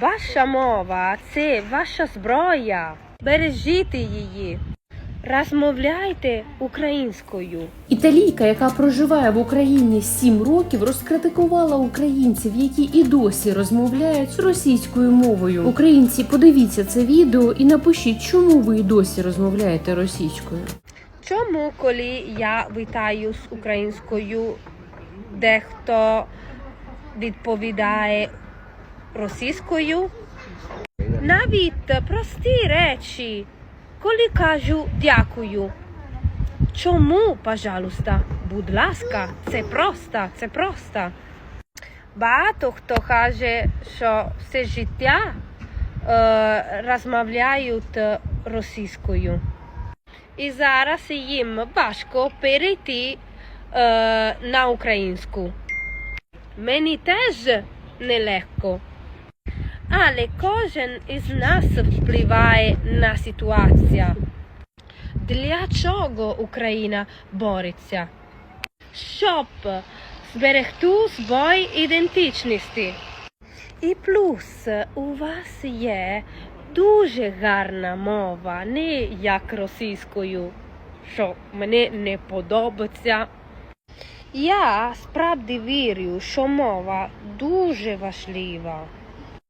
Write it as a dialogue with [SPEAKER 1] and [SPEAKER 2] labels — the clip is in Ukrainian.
[SPEAKER 1] Ваша мова це ваша зброя. Бережіть її. Розмовляйте українською.
[SPEAKER 2] Італійка, яка проживає в Україні 7 років, розкритикувала українців, які і досі розмовляють російською мовою. Українці, подивіться це відео і напишіть, чому ви і досі розмовляєте російською.
[SPEAKER 1] Чому, коли я вітаю з українською, дехто відповідає російською? Навіть прості речі, коли кажу дякую. Чому, пожалуйста, будь ласка, це просто, це просто. Багато хто каже, що все життя е, розмовляють російською. І зараз їм важко перейти е, на українську. Мені теж нелегко. Але кожен із нас впливає на ситуацію. Для чого Україна бореться? Щоб зберегти свою ідентичність. І плюс у вас є дуже гарна мова, не як російською, що мені не подобається. Я справді вірю, що мова дуже важлива.